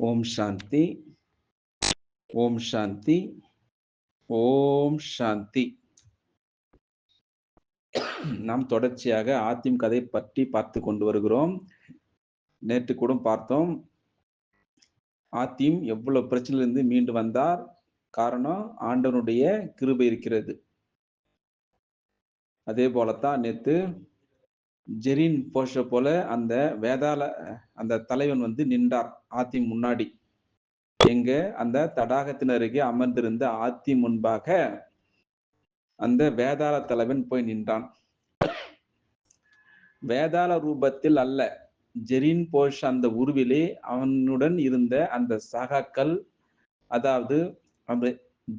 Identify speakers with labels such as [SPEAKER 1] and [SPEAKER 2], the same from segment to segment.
[SPEAKER 1] ஓம் சாந்தி. ஓம் சாந்தி. ஓம் சாந்தி. நாம் தொடர்ச்சியாக ஆத்திம் கதை பற்றி பார்த்து கொண்டு வருகிறோம். நேற்று கூட பார்த்தோம். ஆத்தியும் எவ்வளவு பிரச்சனையிலிருந்து மீண்டு வந்தார்? காரணம் ஆண்டவனுடைய கிருபை இருக்கிறது. அதே போலத்தான் நேற்று ஜெரீன் போஷ போல அந்த வேதாள அந்த தலைவன் வந்து நின்றார் ஆத்தி முன்னாடி. எங்க? அந்த தடாகத்தின் அருகே அமர்ந்திருந்த ஆத்தி முன்பாக அந்த வேதாள தலைவன் போய் நின்றான். வேதாள ரூபத்தில் அல்ல. ஜெரின் போஷ் அந்த உருவிலே அவனுடன் இருந்த அந்த சகாக்கள் அதாவது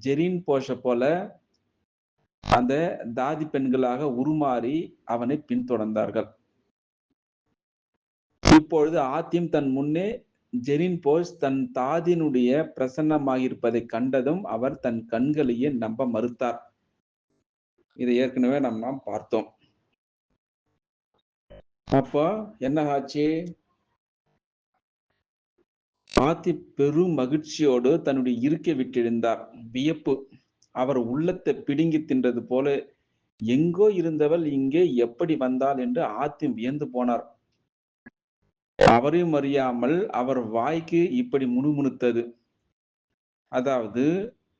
[SPEAKER 1] ஜெரின் போஷ போல அந்த தாதி பெண்களாக உருமாறி அவனை பின்தொடர்ந்தார்கள். இப்பொழுது ஆத்தியம் தன் முன்னே ஜெரின் போஸ் தன் தாதினுடைய பிரசன்னமாகியிருப்பதை கண்டதும் அவர் தன் கண்களையே நம்ப மறுத்தார். இதை ஏற்கனவே நம்ம நாம் பார்த்தோம். அப்போ என்ன ஆச்சு? ஆத்தி பெரும் மகிழ்ச்சியோடு தன்னுடைய இருக்கை விட்டிருந்தார். வியப்பு. அவர் உள்ளத்தை பிடுங்கி தின்றது போல எங்கோ இருந்தவள் இங்கே எப்படி வந்தாள் என்று ஆத்தி வியந்து போனார். அவரையும் அறியாமல் அவர் வாய்க்கு இப்படி முணுமுணுத்தது. அதாவது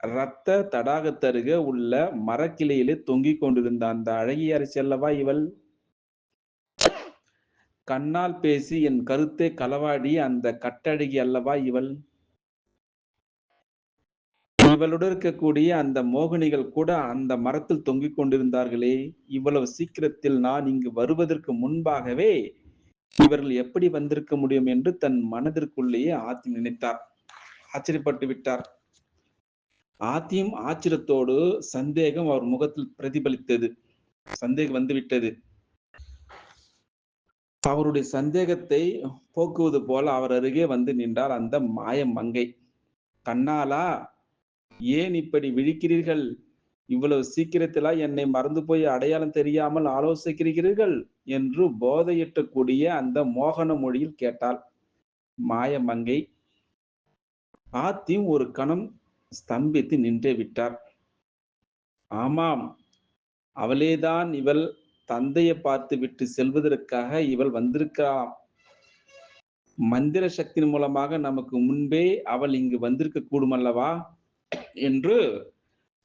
[SPEAKER 1] இரத்த தடாகத்தருக உள்ள மரக்கிளையிலே தொங்கிக் கொண்டிருந்த அந்த அழகிய அரசியல்லவா இவள்? கண்ணால் பேசி என் கருத்தை களவாடி அந்த கட்டழகி அல்லவா இவள்? இவளுடன் இருக்கக்கூடிய அந்த மோகினிகள் கூட அந்த மரத்தில் தொங்கிக் கொண்டிருந்தார்களே. இவ்வளவு சீக்கிரத்தில் நான் இங்கு வருவதற்கு முன்பாகவே இவர்கள் எப்படி வந்திருக்க முடியும் என்று தன் மனதிற்குள்ளேயே ஆத்தி நினைத்தார். ஆச்சரியப்பட்டு விட்டார். ஆத்தியும் ஆச்சரியத்தோடு சந்தேகம் அவர் முகத்தில் பிரதிபலித்தது. சந்தேகம் வந்துவிட்டது. அவருடைய சந்தேகத்தை போக்குவது போல அவர் அருகே வந்து நின்றார் அந்த மாய மங்கை. கண்ணாலா ஏன் இப்படி விழிக்கிறீர்கள்? இவ்வளவு சீக்கிரத்திலா என்னை மறந்து போய் அடையாளம் தெரியாமல் ஆலோசிக்கிறீர்கள்? என்று போதையிட்டக்கூடிய அந்த மோகன மொழியில் கேட்டாள். மாயமங்கை ஆத்தி ஆத்தியும் ஒரு கணம் ஸ்தம்பித்து நின்றே விட்டார். ஆமாம் அவளேதான் இவள் தந்தையை பார்த்து விட்டு செல்வதற்காக இவள் வந்திருக்கலாம். மந்திர சக்தியின் மூலமாக நமக்கு முன்பே அவள் இங்கு வந்திருக்க கூடும் அல்லவா என்று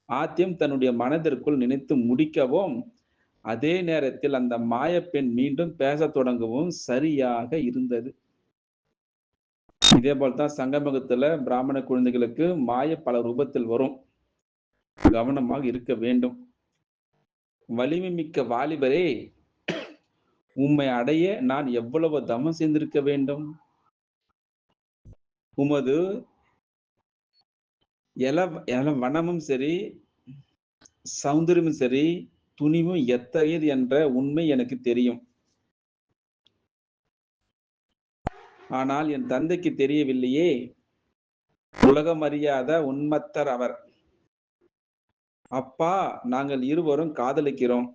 [SPEAKER 1] ஆத்தியம் தன்னுடைய மனதிற்குள் நினைத்து முடிக்கவும் அதே நேரத்தில் அந்த மாயப்பெண் மீண்டும் பேச தொடங்கவும் சரியாக இருந்தது. இதே போல்தான் சங்கமகத்துல பிராமண குழந்தைகளுக்கு மாய பல ரூபத்தில் வரும். கவனமாக இருக்க வேண்டும். வலிமை மிக்க வாலிபரே உம்மை அடைய நான் எவ்வளவு தமம் செய்திருக்க வேண்டும். உமது இல இல வனமும் சரி சௌந்தரியமும் சரி துணிவும் எத்தகையது என்ற உண்மை எனக்கு தெரியும். ஆனால் என் தந்தைக்கு தெரியவில்லையே. உலகம் அறியாத உண்மத்தர் அவர். அப்பா நாங்கள் இருவரும் காதலிக்கிறோம்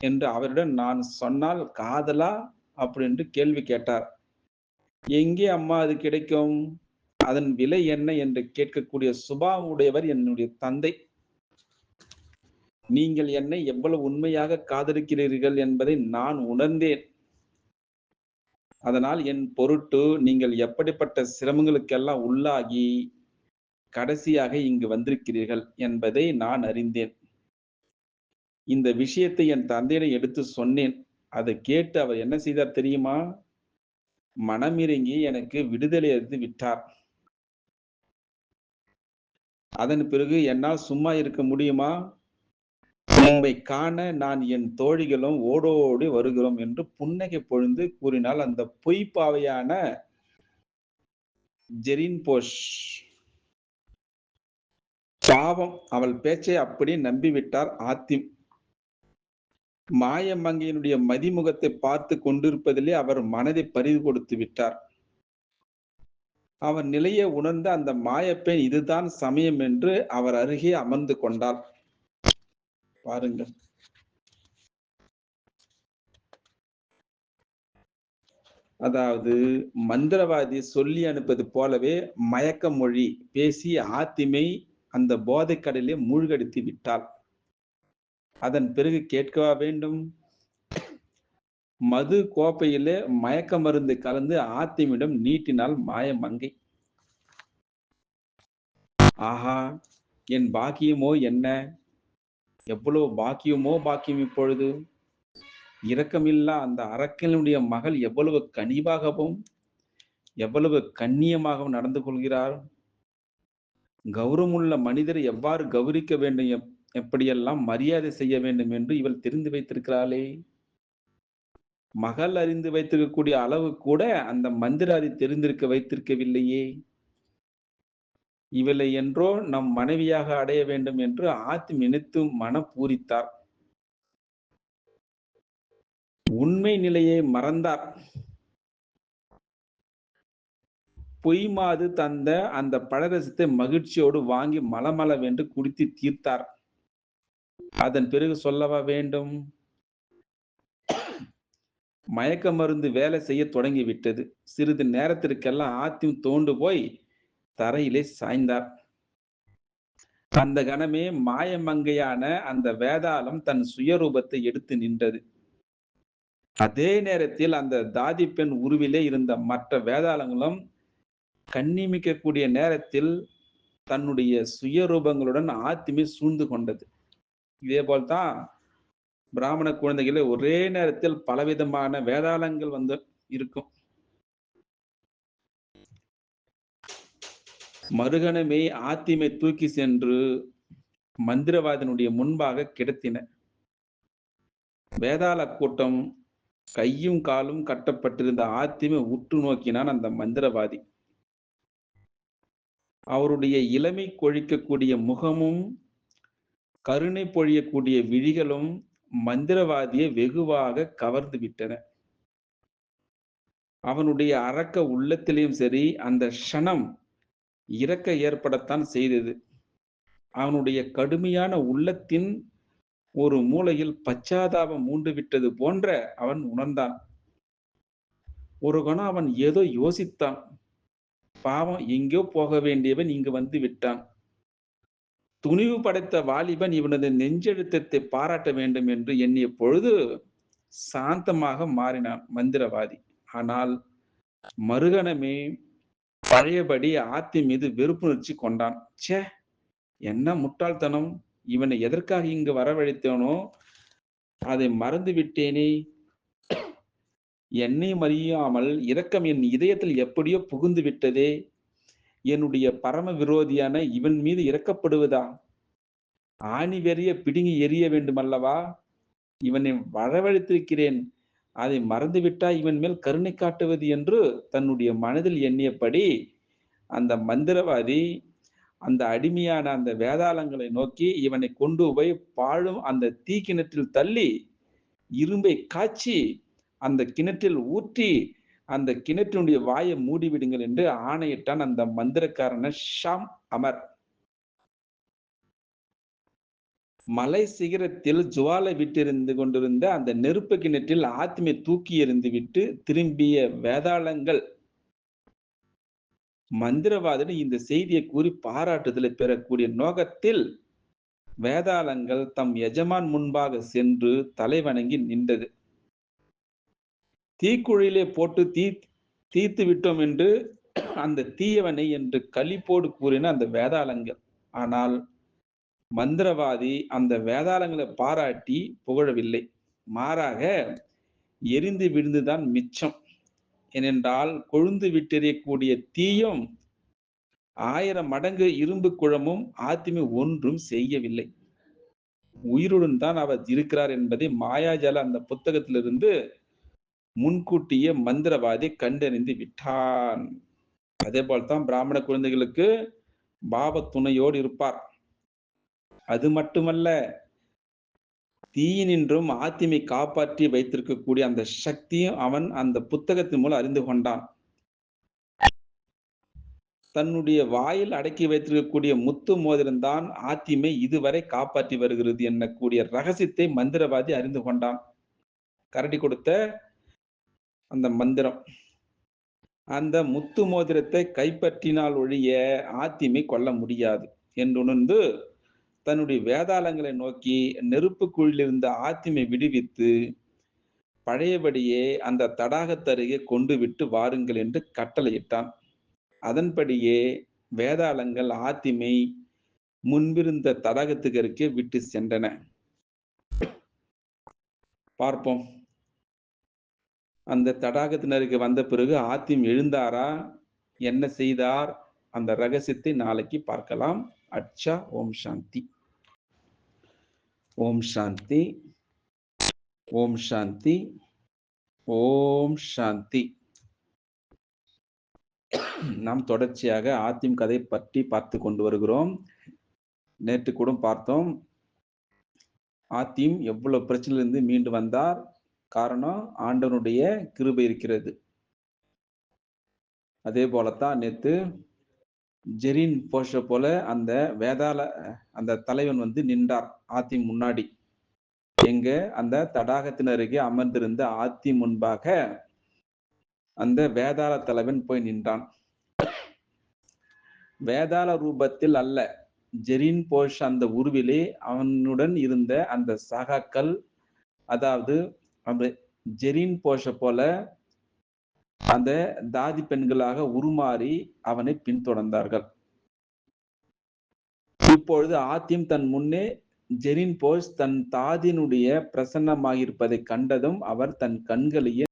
[SPEAKER 1] என்று அவரிடம் நான் சொன்னால் காதலா? அப்படின்னு கேள்வி கேட்டார். எங்கே அம்மா அது கிடைக்கும்? அதன் விலை என்ன என்று கேட்கக்கூடிய சுபாவுடையவர் என்னுடைய தந்தை. நீங்கள் என்னை எவ்வளவு உண்மையாக காதலிக்கிறீர்கள் என்பதை நான் உணர்ந்தேன். அதனால் என் பொருட்டு நீங்கள் எப்படிப்பட்ட சிரமங்களுக்கெல்லாம் உள்ளாகி கடைசியாக இங்கு வந்திருக்கிறீர்கள் என்பதை நான் அறிந்தேன். இந்த விஷயத்தை என் தந்தையிடம் எடுத்து சொன்னேன். அதை கேட்டு அவர் என்ன செய்தார் தெரியுமா? மனமிறங்கி எனக்கு விடுதலை அறிந்து விட்டார். அதன் பிறகு என்னால் சும்மா இருக்க முடியுமா? உண்மை காண நான் என் தோழிகளும் ஓடோடி வருகிறோம் என்று புன்னகை பொழுந்து கூறினால் அந்த பொய்ப்பாவையான ஜெரின் போஷ் பாவம் அவள் பேச்சை அப்படி நம்பிவிட்டார் ஆத்திம் மாயமங்கையினுடைய மதிமுகத்தை பார்த்து கொண்டிருப்பதிலே அவர் மனதை பறிவு கொடுத்து விட்டார். அவர் நிலையை உணர்ந்த அந்த மாயப்பெண் இதுதான் சமயம் என்று அவர் அருகே அமர்ந்து கொண்டார். பாருங்கள். அதாவது மந்திரவாதி சொல்லி அனுப்பது போலவே மயக்க மொழி பேசி ஆத்திமை அந்த போதைக்கடலே மூழ்கடித்து விட்டாள். அதன் பிறகு கேட்கவா வேண்டும்? மது கோப்பையிலே மயக்க மருந்து கலந்து ஆத்திமிடம் நீட்டினால் மாயமங்கை ஆஹா என் பாக்கியமோ என்ன? எவ்வளவு பாக்கியமோ பாக்கியம் இப்பொழுது? இரக்கமில்லா அந்த அரக்கனுடைய மகள் எவ்வளவு கனிவாகவும் எவ்வளவு கண்ணியமாகவும் நடந்து கொள்கிறார் கௌரவமுள்ள மனிதரை எவ்வாறு கௌரிக்க வேண்டும்? எப்- எப்படியெல்லாம் மரியாதை செய்ய வேண்டும் என்று இவள் தெரிந்து வைத்திருக்கிறாளே? மகள் அறிந்து வைத்திருக்கக்கூடிய அளவு கூட அந்த மந்திராதி தெரிந்திருக்க வைத்திருக்கவில்லையே. இவளை என்றோ நம் மனைவியாக அடைய வேண்டும் என்று ஆத்தி நினைத்து மன பூரித்தார் உண்மை நிலையை மறந்தார். பொய்மாது தந்த அந்த பழரசத்தை மகிழ்ச்சியோடு வாங்கி மலமளவென்று குடித்து தீர்த்தார். அதன் பிறகு சொல்லவா வேண்டும்? மயக்க மருந்து வேலை செய்ய தொடங்கி விட்டது சிறிது நேரத்திற்கெல்லாம் ஆத்தியும் தோண்டு போய் தரையிலே சாய்ந்தார். அந்த கணமே மாயமங்கையான அந்த வேதாளம் தன் சுயரூபத்தை எடுத்து நின்றது. அதே நேரத்தில் அந்த தாதி பெண் உருவிலே இருந்த மற்ற வேதாளங்களும் கண்ணிமிக்கக்கூடிய நேரத்தில் தன்னுடைய சுயரூபங்களுடன் ஆத்திமை சூழ்ந்து கொண்டது. இதே போல்தான் பிராமண குழந்தைகளை ஒரே நேரத்தில் பலவிதமான வேதாளங்கள் வந்து இருக்கும். மறுகணமே ஆத்திமை தூக்கி சென்று மந்திரவாதியினுடைய முன்பாக கிடத்தின. வேதாள கூட்டம் கையும் காலும் கட்டப்பட்டிருந்த ஆத்திமை உற்று நோக்கினான் அந்த மந்திரவாதி. அவருடைய இளமை கொழிக்கக்கூடிய முகமும் கருணை பொழியக்கூடிய விழிகளும் மந்திரவாதியை வெகுவாக கவர்ந்து விட்டன. அவனுடைய அரக்க உள்ளத்திலையும் சரி அந்த க்ஷணம் இறக்க ஏற்படத்தான் செய்தது. அவனுடைய கடுமையான உள்ளத்தின் ஒரு மூலையில் பச்சாதாபம் மூண்டு விட்டது போன்ற அவன் உணர்ந்தான். ஒரு கணம் அவன் ஏதோ யோசித்தான். பாவம் எங்கேயோ போக வேண்டியவன் இங்கு வந்து விட்டான். துணிவு படைத்த வாலிபன் இவனது நெஞ்செழுத்தத்தை பாராட்ட வேண்டும் என்று எண்ணிய பொழுது சாந்தமாக மாறினான் மந்திரவாதி. ஆனால் மறுகணமே பழையபடி ஆத்தி மீது வெறுப்புணர்ச்சி கொண்டான். ச்சே என்ன முட்டாள்தனம். இவனை எதற்காக இங்கு வரவழைத்தேனோ? அதை மறந்து விட்டேனே. என்னை மறியாமல் இரக்கம் என் இதயத்தில் எப்படியோ புகுந்து விட்டதே. என்னுடைய பரம விரோதியான இவன் மீது இறக்கப்படுவதா? ஆணி வெறிய பிடுங்கி வேண்டும் வேண்டுமல்லவா? இவனை வரவழைத்திருக்கிறேன். அதை மறந்துவிட்டா இவன் மேல் கருணை காட்டுவது என்று தன்னுடைய மனதில் எண்ணியபடி அந்த மந்திரவாதி அந்த அடிமையான அந்த வேதாளங்களை நோக்கி இவனை கொண்டு போய் பாழும் அந்த தீ கிணற்றில் தள்ளி இரும்பை காய்ச்சி அந்த கிணற்றில் ஊற்றி அந்த கிணற்றினுடைய வாயை மூடிவிடுங்கள் என்று ஆணையிட்டான் அந்த மந்திரக்காரன ஷாம் அமர். மலை சிகரத்தில் ஜுவாலை விட்டிருந்து கொண்டிருந்த அந்த நெருப்பு கிணற்றில் ஆத்மை தூக்கி எறிந்து விட்டு திரும்பிய வேதாளங்கள். மந்திரவாதிடம் இந்த செய்தியை கூறி பாராட்டுதலை பெறக்கூடிய நோக்கத்தில் வேதாளங்கள் தம் எஜமான் முன்பாக சென்று தலை வணங்கி நின்றது. தீக்குழியிலே போட்டு தீ தீர்த்து விட்டோம் என்று அந்த தீயவனை என்று களிப்போடு கூறின அந்த வேதாளங்கள். ஆனால் மந்திரவாதி அந்த வேதாளங்களை பாராட்டி புகழவில்லை. மாறாக எரிந்து விழுந்துதான் மிச்சம். ஏனென்றால் கொழுந்து விட்டெறியக்கூடிய தீயும் ஆயிரம் மடங்கு இரும்பு குழமும் ஆத்திமை ஒன்றும் செய்யவில்லை. உயிருடன் தான் அவர் இருக்கிறார் என்பதை மாயாஜால அந்த புத்தகத்திலிருந்து முன்கூட்டியே மந்திரவாதி கண்டறிந்து விட்டான். அதே போல்தான் பிராமண குழந்தைகளுக்கு பாப துணையோடு இருப்பார். அது மட்டுமல்ல தீயினின்றும் ஆத்திமை காப்பாற்றி வைத்திருக்கக்கூடிய அந்த சக்தியும் அவன் அந்த புத்தகத்தின் மூலம் அறிந்து கொண்டான். தன்னுடைய வாயில் அடக்கி வைத்திருக்கக்கூடிய முத்து மோதிரம்தான் ஆத்திமை இதுவரை காப்பாற்றி வருகிறது என்னக்கூடிய ரகசியத்தை மந்திரவாதி அறிந்து கொண்டான். கரடி கொடுத்த அந்த மந்திரம். அந்த முத்து மோதிரத்தை கைப்பற்றினால் ஒழிய ஆத்திமை கொல்ல முடியாது என்றுணர்ந்து தன்னுடைய வேதாளங்களை நோக்கி நெருப்புக்குள்ளிருந்த ஆத்திமை விடுவித்து பழையபடியே அந்த தடாகத்தருகே கொண்டு விட்டு வாருங்கள் என்று கட்டளையிட்டான். அதன்படியே வேதாளங்கள் ஆத்திமை முன்பிருந்த தடாகத்துக்கு அருகே விட்டு சென்றன. பார்ப்போம். அந்த தடாகத்தினருக்கு வந்த பிறகு ஆத்தியம் எழுந்தாரா? என்ன செய்தார்? அந்த ரகசியத்தை நாளைக்கு பார்க்கலாம். அச்சா ஓம் சாந்தி. ஓம் சாந்தி. ஓம் சாந்தி. ஓம் சாந்தி. நாம் தொடர்ச்சியாக ஆத்திம் கதை பற்றி பார்த்து கொண்டு வருகிறோம். நேற்று கூட பார்த்தோம். ஆத்தியும் எவ்வளவு பிரச்சனையிலிருந்து மீண்டு வந்தார்? காரணம் ஆண்டவனுடைய கிருபை இருக்கிறது. அதே போலத்தான் நேத்து ஜெரின் போஷ போல அந்த வேதாள அந்த தலைவன் வந்து நின்றார் ஆத்தி முன்னாடி. எங்க அந்த தடாகத்தின் அருகே அமர்ந்திருந்த ஆத்தி முன்பாக அந்த வேதாள தலைவன் போய் நின்றான். வேதாள ரூபத்தில் அல்ல ஜெரின் போஷ் அந்த உருவிலே அவனுடன் இருந்த அந்த சகாக்கள் அதாவது அந்த ஜெரின் போஷ போல அந்த தாதி பெண்களாக உருமாறி அவனை பின்தொடர்ந்தார்கள். இப்பொழுது ஆத்தியம் தன் முன்னே ஜெரின் போஸ் தன் தாதினுடைய பிரசன்னமாகியிருப்பதை கண்டதும் அவர் தன் கண்களையே